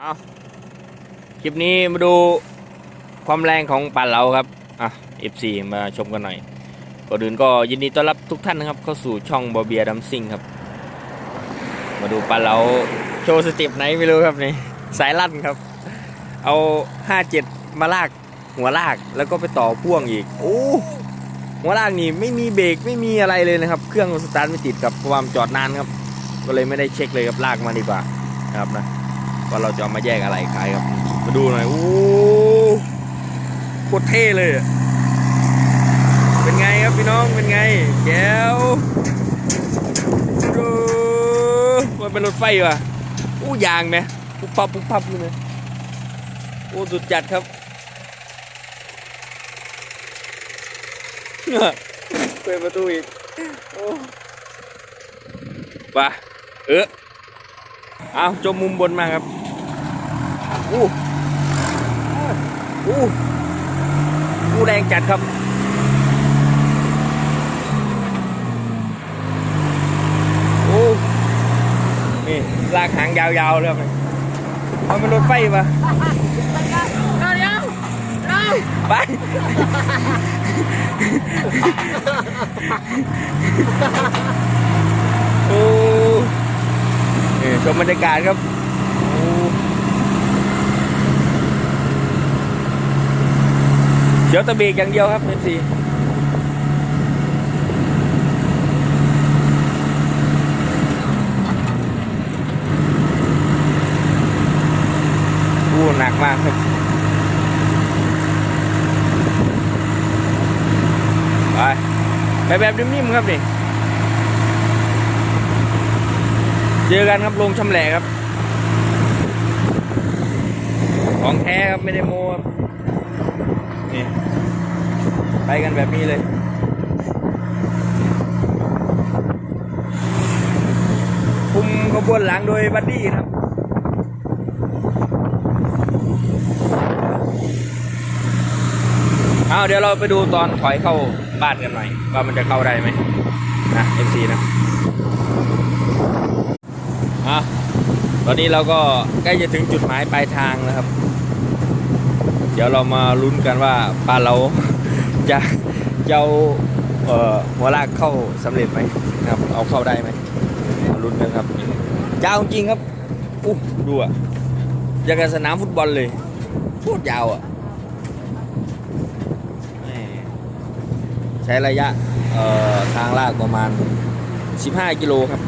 เอาคลิปนี้มาดูความแรงของปลาเราครับ อะ F4 มาชมกันหน่อยก่อนอื่นก็ยินดีต้อนรับทุกท่านนะครับ เข้าสู่ช่องบอเบียดัมซิงครับ มาดูปลาเราโชว์สเต็ปไหนไม่รู้ครับนี่ สายลั่นครับ เอา 57 มาลากหัวลากแล้วก็ไปต่อพ่วงอีก โอ้ หัวลากนี่ไม่มีเบรกไม่มีอะไรเลยนะครับ เครื่องสตาร์ทไม่ติดครับเพราะว่ามจอดนานครับ ก็เลยไม่ได้เช็คเลยครับลากมาดีกว่านะครับนะ ว่าเราจะมาแยกอะไรขายครับ มาดูหน่อยโอ้โคตรเท่เลย เป็นไงครับพี่น้องเป็นไงแก้วดูมันเป็นรถไฟว่ะอู้ยางไหมปุ๊บปับปุ๊บปับเลยไหมโอ้สุดจัดครับเปิดประตูอีกโอ้ไปเออ เอาจมมุมบนมาครับอู้อู้อู้แรงจัดครับโอ้นี่ลากหางยาวๆเลยครับมันเป็นรถไฟปะเดี๋ยวเดี๋ยวเดี๋ยวไปโอ้นี่ ชมบรรยากาศครับโอ้เดี๋ยวตะเบรกอย่างเดียวครับเอฟซีโอ้หนักมากครับไปไปแบบนิ่มๆครับนี่ เจอกันครับลงชำแหละครับ ของแท้ครับไม่ได้โม้ครับนี่ไปกันแบบนี้เลยคุมขบวนหลังโดยบัดดี้ครับเอาเดี๋ยวเราไปดูตอนถอยเข้าบ้านกันหน่อย ว่ามันจะเข้าได้ไหมนะ FC นะ อะตอนนี้เราก็ใกล้จะถึงจุดหมายปลายทางแล้วครับ เดี๋ยวเรามาลุ้นกันว่าปลาเราจะจะเอาเออหัวลากเข้าสำเร็จไหมนะครับ เอาเข้าได้ไหมมาลุ้นกันครับยาวจริงครับอู้ดูอะอยางกับสนามฟุตบอลเลยโคตรยาวอะใช้ระยะทางลากประมาณ 15 กิโลครับ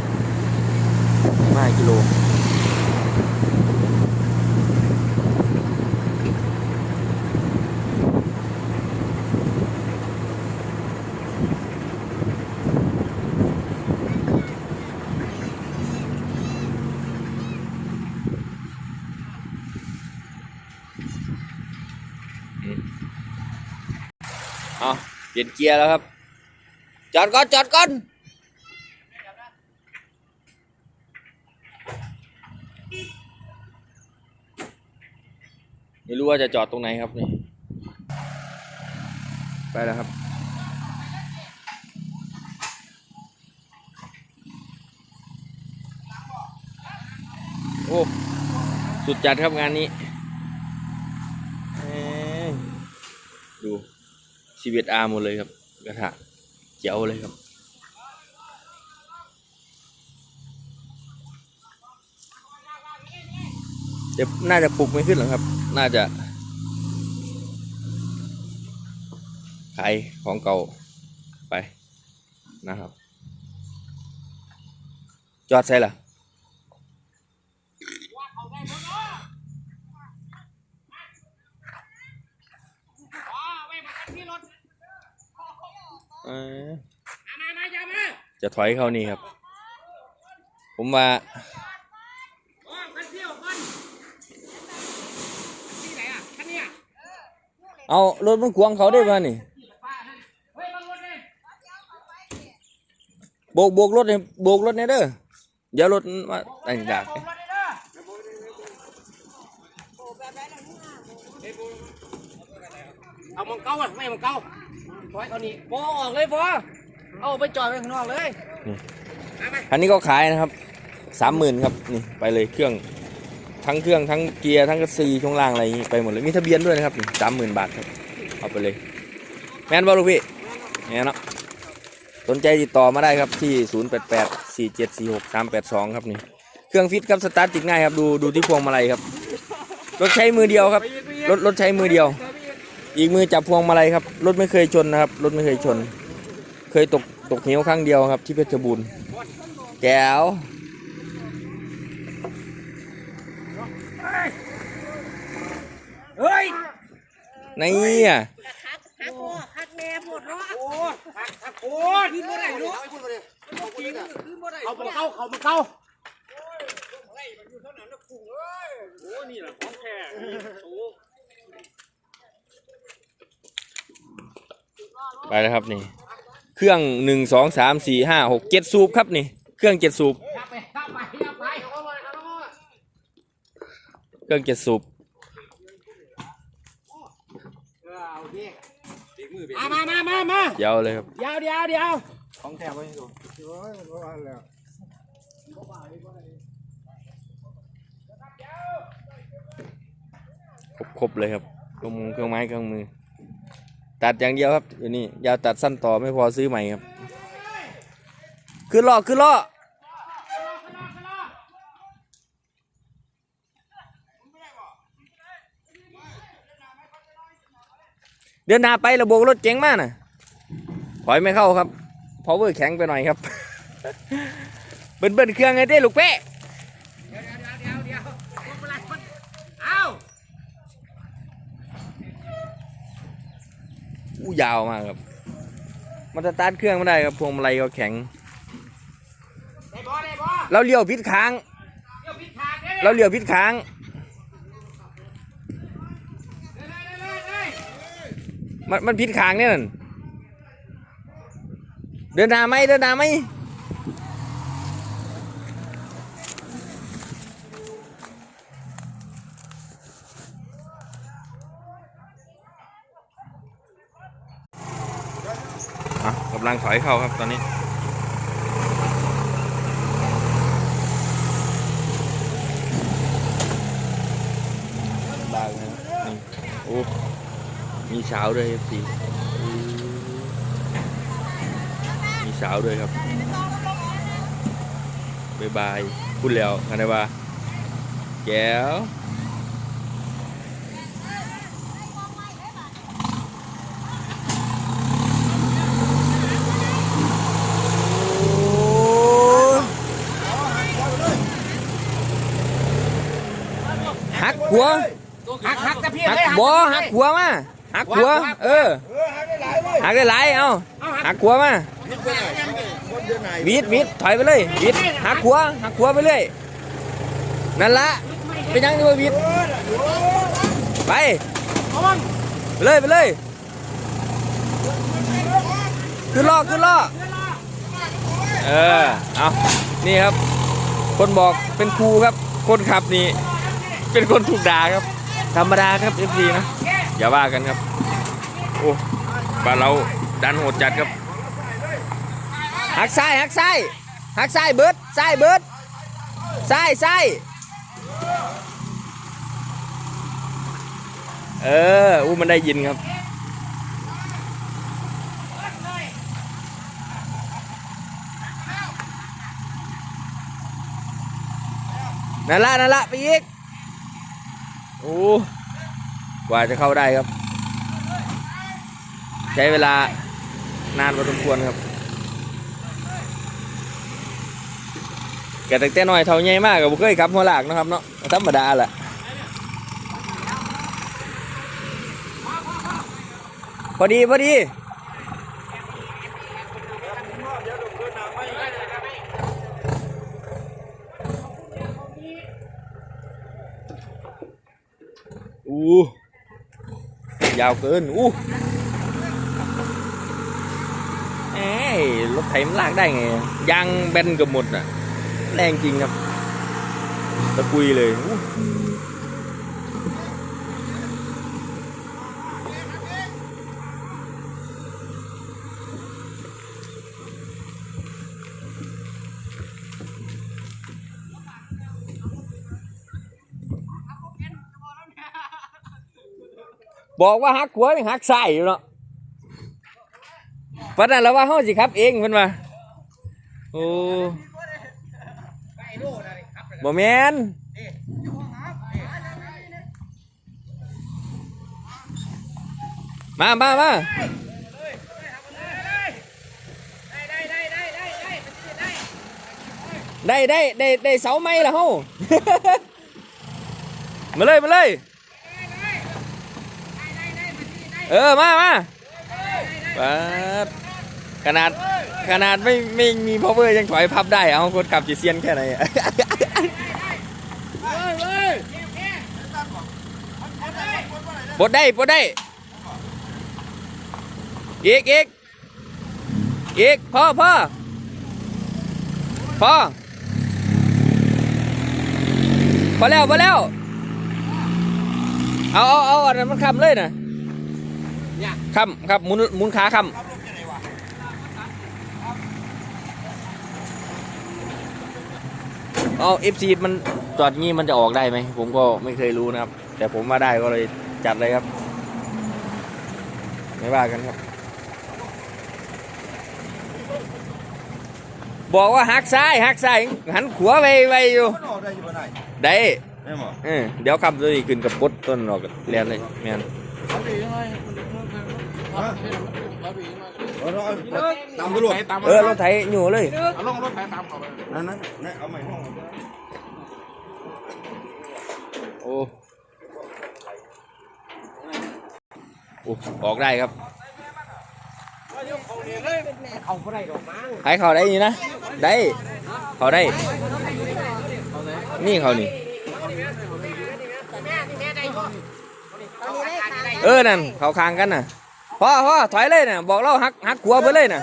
15กิโลเอาเปลี่ยนเกียร์แล้วครับ จอดก่อน จอดก่อน ไม่รู้ว่าจะจอดตรงไหนครับนี่ ไปแล้วครับ โอ้ สุดจัดครับงานนี้เอ้ยดูชีวิตอาหมดเลยครับ กระทะเจ๋วเลยครับ เดี๋ยวน่าจะปลุกไม่ขึ้นหรอกครับ น่าจะ ขายของเก่าไปนะครับ จอดใส่ล่ะอ๋อไว้มากันที่รถเออจะถอยเข้านี่ครับ ผมว่า อ๋อคันเที่ยวกันที่ไหนอะคันเนี้ย เอารถมันขวางเขาได้ป่ะนี่เฮ้ยบังรถเลยโบกโบกรถเนี่ยโบกรถเนี่ยเด้อเดี๋ยวรถมาแต่งดากบังรถเลยเด้อเอามองเก้าอะไม่มองเก้าถอยเอานี่พอออกเลยพอเอาไปจอดไว้ข้างนอกเลยนี่มามาอันนี้ก็ขายนะครับสามหมื่นครับนี่ไปเลยเครื่อง ทั้งเครื่องทั้งเกียร์ทั้งกระซีช่วงล่างอะไรอย่างงี้ไปหมดเลยมีทะเบียนด้วยนะครับสามหมื่นบาทครับเอาไปเลย แมนบ่ลูกพี่แม่นเนาะสนใจติดต่อมาได้ครับที่ 0 8 8 4 7 4 6 3 8 2 ครับนี่เครื่องฟิตครับสตาร์ทติดง่ายครับดูดูที่พวงมาลัยครับรถใช้มือเดียวครับรถรถใช้มือเดียว อีกมือจับพวงมาลัยครับรถไม่เคยชนนะครับรถไม่เคยชน เคยตกตกเหวครั้งเดียวครับ ที่เพชรบูรณ์แก้ว เฮ้ยนี่อะคักคักพ่อคักแม่ปวดเนาะโอ้หักหักโอ้ยขึ้นมาได้ลูกเอามังเก้าเขามังเก้าไปแล้วครับนี่ เครื่องหนึ่งสองสามสี่ห้าหกเจ็ดสูบครับนี่ เครื่องเจ็ดสูบ อย่าไปอย่าไปอย่าไปเอาไปเอาไป เครื่องเจ็ดสูบโอเคมามามามามาเดี๋ยวเลยครับเดี๋ยวเดี๋ยวเดี๋ยวครบครบเลยครับเครื่องมือเครื่องไม้เครื่องมือ ตัดอย่างเดียวครับอยู่นี่ยาวตัดสั้นต่อไม่พอซื้อใหม่ครับ ขึ้นล้อขึ้นล้อ เดินหน้าไประบบรถเจ๋งมากน่ะถอยไม่เข้าครับ power แข็งไปหน่อยครับ เบิ้ลเบิ้ลเครื่องไงเด้ลูกเป้เดี๋ยวเดี๋ยวเดี๋ยวพวงมาลัยมันเอ้าอู้ยาวมากครับ มันจะตัดเครื่องไม่ได้ครับพวงมาลัยก็แข็งได้บ่ได้บ่แล้วเลี้ยวพิษค้างเดี๋ยวผิดทางเด้แล้วเลี้ยวพิษค้าง เลยเลยเลย มันมันพิษคางเนี่ยนั่นเดินหนาไหมเดินหนาไหมอะกำลังถอยเข้าครับตอนนี้ บางนะนี่โอ้ มี สาวด้วยครับพี่มีสาวด้วยครับบายบายพูดแล้วกันได้ว่าแก้วหักหัวหักหักแต่พี่หักเลยบัวหักหัวมา หักหัว เออหักได้หลายเอาหักหัวมาวิดวิดถอยไปเลยวิดหักหัวหักหัวไปเลยนั่นละไปยังดูวิดไปเอามันไปเลยไปเลยขึ้นล้อขึ้นล้อเออเอานี่ครับ คนบอกเป็นครูครับ คนขับนี่เป็นคนถูกด่าครับ ธรรมดาครับเอฟซีนะอย่าว่ากันครับ โอ้บ้านเราดันโหดจัดครับหักซ้ายหักซ้ายหักซ้ายเบิดซ้ายเบิดซ้ายซ้ายเอออู้มันได้ยินครับนั่นละนั่นละไปอีกโอ้กว่าจะเข้าได้ครับ ใช้เวลานานพอสมควรครับแกแต่แต่น้อยเท่าใหญ่มากกับบุเคยขับหัวหลากนะครับเนาะธรรมดาแหละพอดีพอดีอู้ยาวเกินอู้ รถไถมันลากได้ไงยางแบนกับหมดอะ แรงจริงครับตะกุยเลยบอกว่าหักหัวนี่หักไสอยู่เนาะ ปันนั้นแล้วว่าเฮาสิครับเองเพิ่นว่าโอ้บ่แม่นมามามาได้ได้ได้ได้เสาไม้ละเฮามาเลยมาเลยเออมามาปัด ขนาดขนาดไม่ไม่มี power ยังถอยพับได้ เอาคนขับจะเซียนแค่ไหนอะปลดได้ปลดได้ อีกอีกอีกพ่อพ่อพ่อพอแล้วพอแล้ว เอาเอาเอาอันนั้นมันคำเลยนะเนี่ยคำครับหมุนหมุนขาคำ เอาเอฟซีมันจอดงี้มันจะออกได้ไหม ผมก็ไม่เคยรู้นะครับ แต่ผมว่าได้ก็เลยจัดเลยครับ ไม่ว่ากันครับ บอกว่าหักซ้ายหักซ้ายหันขวาไปไปอยู่มันออกได้อยู่บ่ได้ได้ได้บ่เออเดี๋ยวขับตัวนี้ขึ้นกับปดต้นออกเรียนเลยแม่น เอาเอาเอา ตามตำรวจเออรถไถอยู่เลยเอาลงรถไถตามเขาไปนั่นนั่นนั่นเอาใหม่ห้องโอ้โอ้ออกได้ครับเขาบ่ได้ดอกมั้งให้เขาได้อยู่นะได้เขาได้ นี่เขานี่เออนั่นเขาคางกันน่ะ พ่อพ่อถอยเลยน่ะบอกเราหักหักขัวไปเลยน่ะ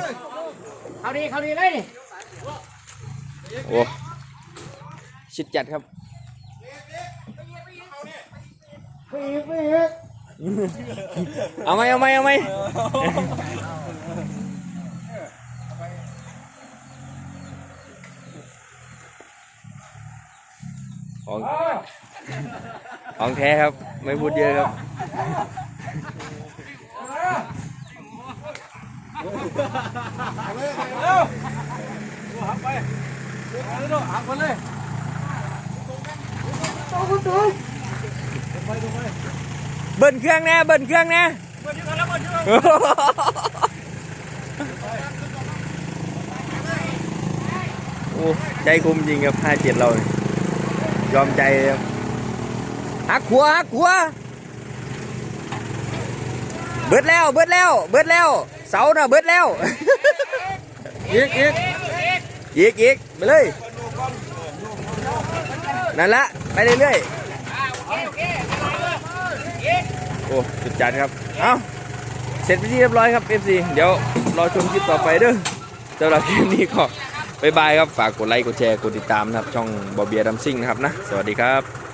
เขาดีเขาดีเลยนี่โอ้ชิดจัดครับเอาไหมเอาไหมเอาไหมของของแท้ครับ ไม่พูดเยอะครับ หักมาเลยเบิ้ลเครื่องแน่เบิ้ลเครื่องแน่โอ้ใจคุมจริงครับห้าเจ็ดเราเนี่ยยอมใจครับหักขัวหักขัวเบิดแล้วเบิดแล้วเบิดแล้ว เสาน่ะเบิดแล้วอีกอีกอีกอีกไปเลยนั่นละไปเรื่อยๆโอ้สุดจัดครับเอ้าเสร็จไปนที่เรียบร้อยครับ FC เดี๋ยวรอชมคลิปต่อไปเด้อสำหรับคลิปนี้ก็บ๊ายบายครับ ฝากกดไลค์กดแชร์กดติดตามนะครับ ช่องบอเบียดัมซิงนะครับนะ สวัสดีครับ